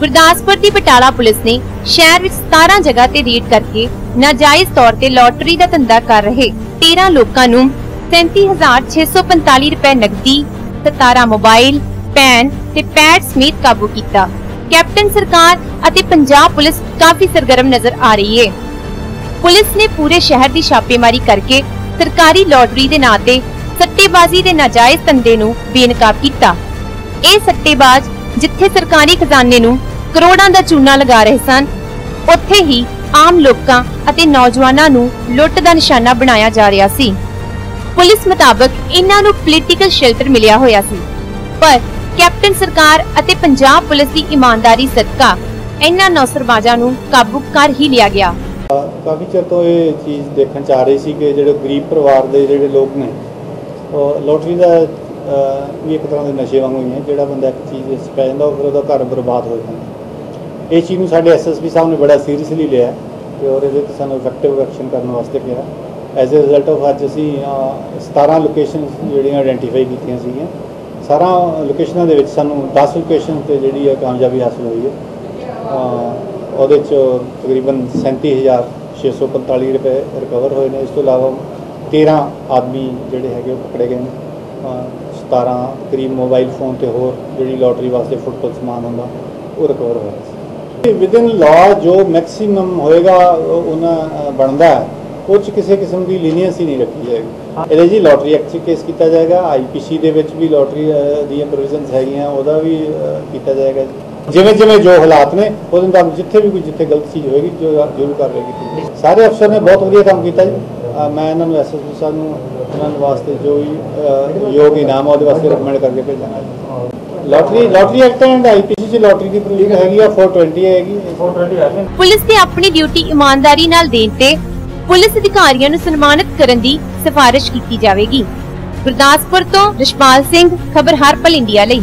ਗੁਰਦਾਸਪੁਰ ਦੀ Batala police ਨੇ ਸ਼ਹਿਰ ਵਿੱਚ 17 ਜਗ੍ਹਾ ਤੇ ਰੇਡ ਕਰਕੇ ਨਾਜਾਇਜ਼ ਤੌਰ ਤੇ ਲੋਟਰੀ ਦਾ ਧੰਦਾ ਕਰ ਰਹੇ 13 ਲੋਕਾਂ ਨੂੰ 37645 ਰੁਪਏ ਨਕਦੀ 17 ਮੋਬਾਈਲ, ਪੈਨ ਤੇ ਪੈਡ ਸਮੇਤ ਕਾਬੂ ਕੀਤਾ। ਕੈਪਟਨ ਸਰਕਾਰ ਅਤੇ ਪੰਜਾਬ ਪੁਲਿਸ ਕਾਫੀ ਸਰਗਰਮ ਨਜ਼ਰ ਆ ਰਹੀ ਹੈ ਪੁਲਿਸ ਨੇ ਪੂਰੇ ਸ਼ਹਿਰ ਦੀ ਛਾਪੇਮਾਰੀ ਕਰਕੇ ਸਰਕਾਰੀ ਲੋਟਰੀ ਦੇ ਨਾਂ ਤੇ ਸੱਟੇਬਾਜ਼ੀ ਦੇ ਨਾਜਾਇਜ਼ ਧੰਦੇ ਨੂੰ ਬੇਨਕਾਬ ਕੀਤਾ। ਇਹ ਸੱਟੇਬਾਜ਼ ਜਿੱਥੇ ਸਰਕਾਰੀ ਖਜ਼ਾਨੇ ਨੂੰ ਕਰੋੜਾਂ ਦਾ ਚੂਨਾ ਲਗਾ ਰਹੇ ਸਨ, ਉੱਥੇ ਹੀ ਆਮ ਲੋਕਾਂ ਅਤੇ ਨੌਜਵਾਨਾਂ ਨੂੰ ਲੁੱਟ ਦਾ ਨਿਸ਼ਾਨਾ ਬਣਾਇਆ ਜਾ ਰਿਹਾ ਸੀ। ਪੁਲਿਸ ਮੁਤਾਬਕ ਇਹਨਾਂ ਨੂੰ ਪੋਲੀਟੀਕਲ ਸ਼ੈਲਟਰ ਮਿਲਿਆ ਹੋਇਆ ਸੀ। ਪਰ ਕੈਪਟਨ ਸਰਕਾਰ ਅਤੇ ਪੰਜਾਬ ਪੁਲਿਸ ਦੀ ਇਮਾਨਦਾਰੀ ਸਦਕਾ ਇਹਨਾਂ ਨੌਸਰਬਾਜ਼ਾਂ ਨੂੰ ਕਾਬੂ ਕਰ ਹੀ ਲਿਆ ਗਿਆ। ਕਾਫੀ ਚਿਰ ਤੋਂ ਇਹ ਚੀਜ਼ ਦੇਖਣ ਚ ਆ ਰਹੀ ਸੀ ਕਿ ਜਿਹੜੇ ਗਰੀਬ ਪਰਿਵਾਰ ਦੇ ਜਿਹੜੇ ਲੋਕ ਨੇ ਲੋਟਰੀ ਦਾ ਵੀ ਇੱਕ ਤਰ੍ਹਾਂ ਦੇ ਨਸ਼ੇ ਵਾਂਗੂ ਹੀ ਹੈ ਜਿਹੜਾ ਬੰਦਾ ਇੱਕ ਚੀਜ਼ ਵਿੱਚ ਪੈ ਜਾਂਦਾ ਉਹ ਫਿਰ ਉਹਦਾ ਘਰ ਬਰਬਾਦ ਹੋ ਜਾਂਦਾ। ਇਹ ਚੀਜ਼ ਨੂੰ ਸਾਡੇ ਐਸਐਸਪੀ ਸਾਹਿਬ ਨੇ ਬੜਾ ਸੀਰੀਅਸਲੀ ਲਿਆ ਤੇ ਔਰ ਇਹਦੇ ਤੇ ਸਾਨੂੰ ਇਫੈਕਟਿਵ ਐਕਸ਼ਨ ਕਰਨ ਵਾਸਤੇ ਕਿਹਾ। ਐਜ਼ ਅ ਰਿਜ਼ਲਟ ਆਫ ਅੱਜ ਅਸੀਂ ਅਹ, 17 ਲੋਕੇਸ਼ਨਸ ਜਿਹੜੀਆਂ ਆਇਡੈਂਟੀਫਾਈ ਕੀਤੀਆਂ ਸੀਗੀਆਂ। ਸਾਰਾ ਲੋਕੇਸ਼ਨਾਂ ਦੇ ਵਿੱਚ ਸਾਨੂੰ 10 ਲੋਕੇਸ਼ਨ ਤੇ ਜਿਹੜੀ ਹੈ ਕਾਮਯਾਬੀ ਹਾਸਲ ਹੋਈ ਹੈ। ਉਹਦੇ ਚ ਤਕਰੀਬਨ 37645 ਰੁਪਏ ਰਿਕਵਰ ਹੋਏ ਨੇ। ਇਸ ਤੋਂ ਇਲਾਵਾ 13 ਆਦਮੀ ਜਿਹੜੇ ਹੈਗੇ ਉਹ ਪਕੜੇ ਗਏ ਨੇ। 17 ਕਰੀਬ ਮੋਬਾਈਲ ਫੋਨ ਤੇ ਹੋਰ ਜਿਹੜੀ ਲੋਟਰੀ ਵਾਸਤੇ ਫੁੱਟਬਾਲ ਸਮਾਨ ਹੁੰਦਾ, ਉਹ ਰਿਕਵਰ ਹੋਇਆ ਸੀ। ਵਿਦਿਨ ਲਾਅ ਜੋ ਮੈਕਸਿਮਮ ਹੋਏਗਾ ਉਹਨਾਂ ਬਣਦਾ ਹੈ, ਉਹ 'ਚ ਕਿਸੇ ਕਿਸਮ ਦੀ ਲੀਨੀਅੰਸੀ ਨਹੀਂ ਰੱਖੀ ਜਾਏਗੀ। ਇਹਦੇ ਜੀ ਲੋਟਰੀ ਐਕਟ 'ਚ ਕੇਸ ਕੀਤਾ ਜਾਏਗਾ ਆਈਪੀਸੀ ਦੇ ਵਿੱਚ ਵੀ ਲੋਟਰੀ ਦੀਆਂ ਪ੍ਰੋਵੀਜ਼ਨਸ ਹੈਗੀਆਂ, ਉਹਦਾ ਵੀ ਕੀਤਾ ਜਾਏਗਾ ਜਿਵੇਂ ਜਿਵੇਂ ਜੋ ਹਾਲਾਤ ਨੇ, ਉਹਦੇ ਮੁਤਾਬਕ ਜਿੱਥੇ ਵੀ ਕੋਈ, ਜਿੱਥੇ ਗਲਤ ਚੀਜ਼ ਹੋਏਗੀ, ਜੋ ਜ਼ਰੂਰ ਕਰ ਕੀਤੀ ਸਾਰੇ ਅਫਸਰ ਨੇ ਬਹੁਤ ਵਧੀਆ ਕੰਮ ਕੀਤਾ ਜੀ। ਮੈਂ ਇਹਨਾਂ ਨੂੰ ਐਸਐਸਪੀ ਸਾਹਿਬ ਨੂੰ ਇਹਨਾਂ ਦੇ ਵਾਸਤੇ ਜੋ ਵੀ ਯੋਗ ਇਨਾਮ ਆ ਉਹਦੇ ਵਾਸਤੇ ਰეკਮੈਂਡ ਕਰਕੇ ਭੇਜਾਂਗਾ lottery lottery act and IPC 'ਚ ਲੋਟਰੀ ਦੀ ਪ੍ਰੋਵੀਜ਼ਨ ਹੈਗੀ ਆ 420 ਹੈਗੀ। 420 ਹੈ ਪੁਲਿਸ ਨੇ ਆਪਣੀ ਡਿਊਟੀ ਇਮਾਨਦਾਰੀ ਨਾਲ ਦੇਣ ਤੇ ਪੁਲਿਸ ਅਧਿਕਾਰੀਆਂ ਨੂੰ ਸਨਮਾਨਿਤ ਕਰਨ ਦੀ ਸਿਫਾਰਿਸ਼ ਕੀਤੀ ਜਾਵੇਗੀ। ਗੁਰਦਾਸਪੁਰ ਤੋਂ ਰਿਸ਼ਪਾਲ ਸਿੰਘ ਖਬਰ ਹਰ ਪਲ ਇੰਡੀਆ ਲਈ।